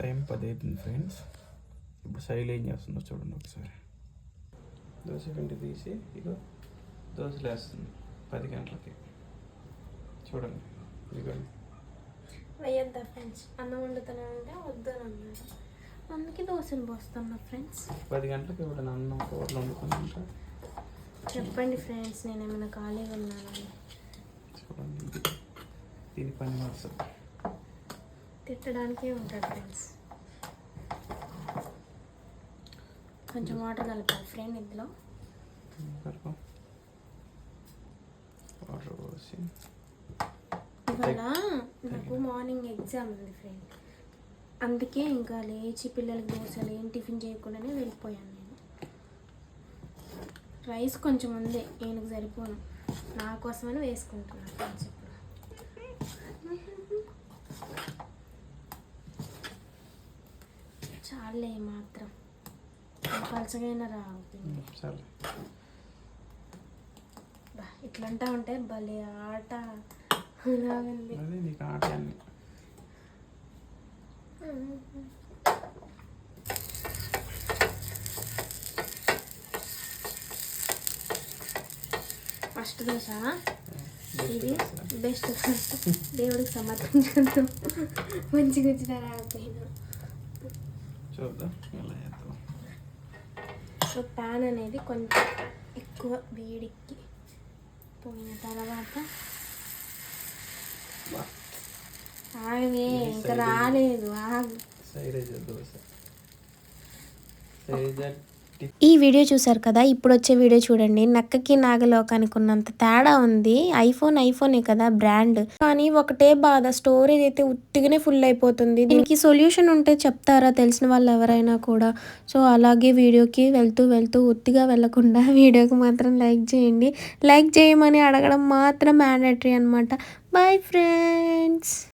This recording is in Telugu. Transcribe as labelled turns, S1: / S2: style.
S1: టైం పది అవుతుంది ఫ్రెండ్స్. ఇప్పుడు శైలి ఏం చేస్తుందో చూడండి ఒకసారి. దోశ పిండి తీసి ఇగో దోశలు వేస్తుంది పది గంటలకి. చూడండి. ఇదిగోండి.
S2: వేయద్దా ఫ్రెండ్స్? అన్నం వండుతానంటే వద్దని అన్నారు. అందుకే దోశలు పోస్తున్నా ఫ్రెండ్స్.
S1: పది గంటలకి ఇప్పుడు అన్నం కూరలు వండుకుంటా
S2: చెప్పండి ఫ్రెండ్స్ నేను ఏమైనా ఖాళీగా ఉన్నానని
S1: చూడండి. ఇది దీని పని వరుస
S2: తిట్టడానికే ఉంటాడు ఫ్రెండ్స్ కొంచెం వాటర్ కలపాలి. ఫ్రెండ్ ఇందులో.
S1: కలుపు. వాటర్ పోసి.
S2: ఇవాళ నాకు మార్నింగ్ ఎగ్జామ్ ఉంది ఫ్రెండ్ అందుకే ఇంకా లేచి పిల్లలకి దోశలు ఏం టిఫిన్ చేయకుండానే వెళ్ళిపోయాను నేను. రైస్ కొంచెం ఉంది ఈయనకు సరిపోను. నా కోసమని వేసుకుంటున్నాను ఫ్రెండ్స్ ఇప్పుడు. చాలే మాత్రం. పలసగైనా రావుతుంది
S1: చాలు
S2: ఇట్లంటా ఉంటే భలే ఆట లాగుంది.
S1: అదే నీకు ఆట అన్ని.
S2: ఫస్ట్ దోశ? ఇది. బెస్ట్ దేవుడికి సమర్పించుకుంటాం మంచిగా వచ్చిన రాకపోయినా.
S1: చూద్దాం. ఎలా చేద్దాం?
S2: సో ప్యాన్ అనేది కొంచెం ఎక్కువ వేడికి పోయిన తర్వాత
S1: ఇది
S2: ఇంకా
S1: సైడ్
S2: రాలేదు ఆగు.
S1: టిఫ్
S2: ఈ వీడియో చూసారు కదా ఇప్పుడు వచ్చే వీడియో చూడండి. నక్కకి నాగలోకానికి ఉన్నంత తేడా ఉంది. ఐఫోన్ ఐఫోనే కదా బ్రాండ్. కానీ ఒకటే బాధ స్టోరేజ్ అయితే ఉత్తిగానే ఫుల్ అయిపోతుంది. దీనికి సొల్యూషన్ ఉంటే చెప్తారా? తెలిసిన వాళ్ళు ఎవరైనా కూడా. సో అలాగే వీడియోకి వెళ్తూ వెళ్తూ ఉత్తిగా వెళ్ళకుండా వీడియోకి మాత్రం లైక్ చేయండి. లైక్ చేయమని అడగడం మాత్రం మ్యాండేటరీ అనమాట బాయ్ ఫ్రెండ్స్!